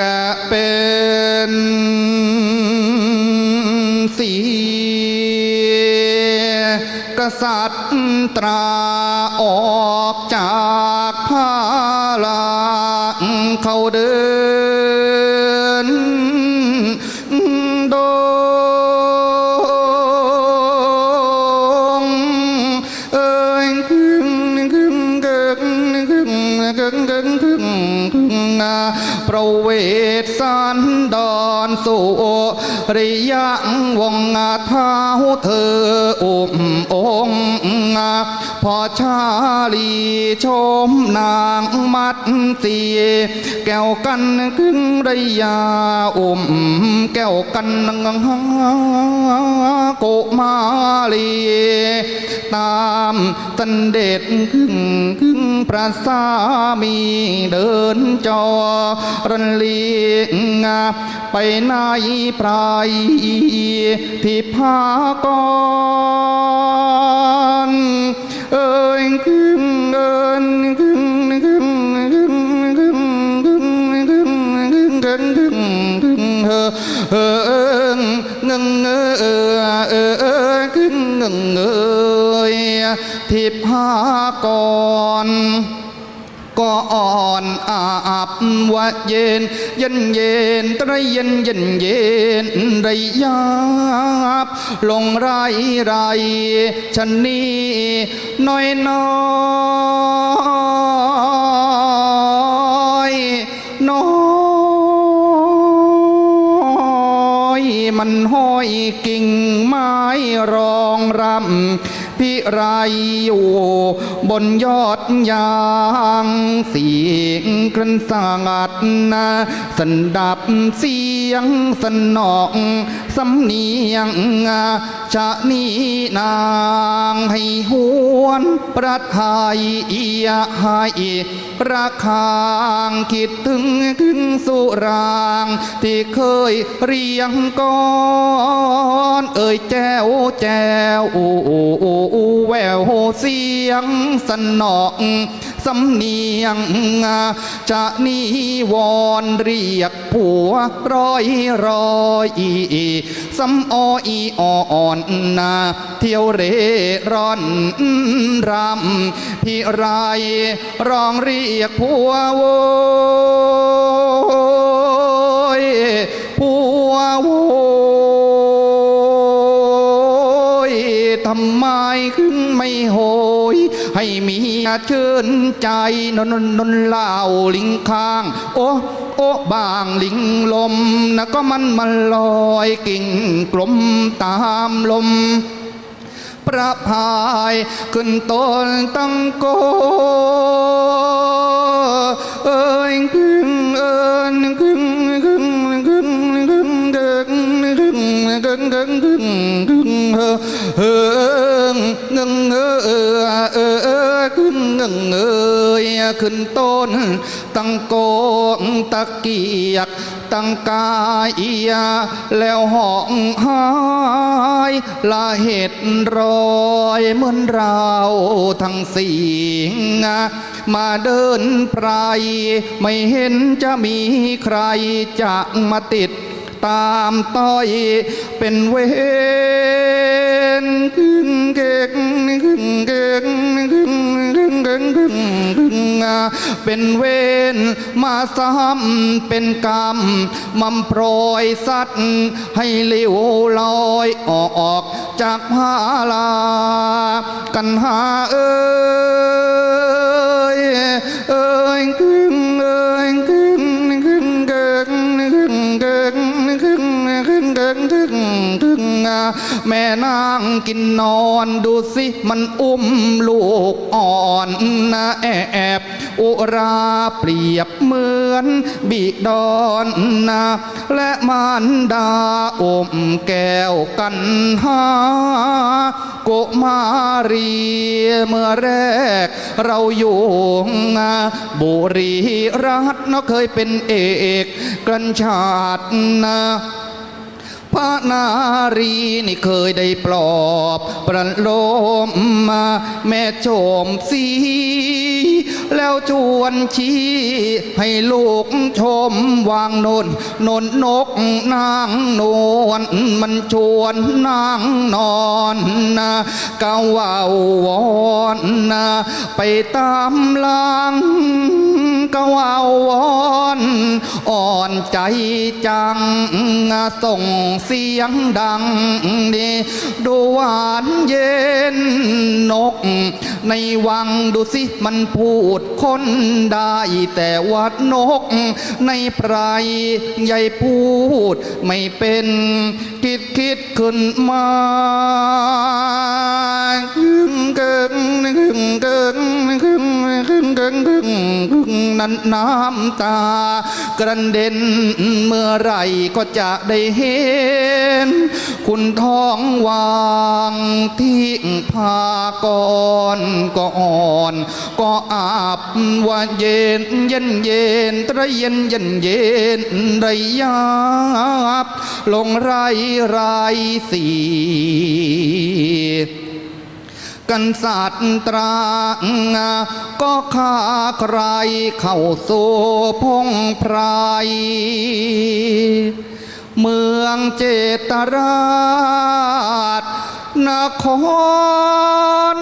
กะเป็นสีกษัตริย์ตราออกจากพาลังเขาเดิน ประเวศสันดอนสู่ริยังวงเท้าเธออุ้มองพอชาลีชมนางมัดสีแก้วกันครึ่งระยาอุ้มแก้วกันโกมาลีตามตันเด็ดครึ่งครึ่งพระสามีเดินจอรันเลียงไปในปลายที่พากรเอ่ยครึ่งเอิ ที่พากรก็อ่อนอาบว่าเย็นเย็นเย็นตรเย็นเย็นเย็นไรยาบลงไรไรฉันนี้น้อยน้อยน้อยมันห้อยกิ่งไม้รองรำ พิไรอยู่ บนยอดยางเสียงกรันสางัดนะสันดับเสียงสนอง สำเนียงชะนีนางให้หวนประทายเอียให้ราคางคิดถึงถึงสุราง ที่เคยเรียงก่อนเอ่ยแจวแจวแววเสียงสนอง สำเนียง จะนิวรณ์เรียกผัวร้อยร้อยสำออีอ่อนนาเที่ยวเร่ร่อนรำพี่ไรร้องเรียกผัวโวยผัวโวยทำไมขึ้นไม่ โหย ให้มียเชิญใจนนนนนเล่าลิงข้าง โอ้โอ้บางลิงลมนะก็มันมันลอยกิ่งกลมตามลมประพายขึ้นต้นตั้งโกเอ้ยครึ่งเอินครึ่งครึ่งครึ่งครึ่งเกิงครึ่งเกิงเกิงครึ่งครึ่งเฮอ เฮอเงเออเออเออเออครึ่งเงเอยขึ้นต้น ตั้งโกงตะเกียกตั้งกายแล้วห้องหายละเหตุรอยเหมือนเราทั้งสี่มาเดินไพรไม่เห็นจะมีใครจะมาติดตามต้อยเป็นเวร เป็นเวรมาซ้ำเป็นกรรมมัมโปรยสัตว์ให้เลี้ยวลอยออกจากพาลากันหาเอ้ย แม่นางกินนอนดูสิมันอุ้มลูกอ่อนนะแอบอุราเปรียบเหมือนบิดอนนะและมารดาอมแก้วกันหาโกมารีเมื่อแรกเราอยู่บุรีรัตน์เคยเป็นเอกกันชาตินะ พระนารีนี่เคยได้ปลอบประโลมมาแม่โจมสี แล้วจวนชี้ ให้ลูกชมวางนนนนนกนางนวลมันชวนนางนอนนะกะว่าวอนนะไปตามลัง กะว่าวอนอ่อนใจจัง ส่งเสียงดังดีดูหวานเย็นนก ในวังดูสิมันพูดคนได้แต่ว่านก ในไพรใหญ่พูดไม่เป็นคิดคิดขึ้นมาคึงเกิงคึงเกิง งเกิงคึงคึงนั้นน้ำตา กระเด็นเมื่อไรก็จะได้เห็น คุณท้องวางทิ้งพากรก็อ่อนก็อาบว่าเย็นเย็นเย็นตระเย็นเย็นเย็นไรยาบลงไรไรสี กันสัตตรางก็ฆ่าใครเข้าสู่พงไพรเมืองเจตราชนคร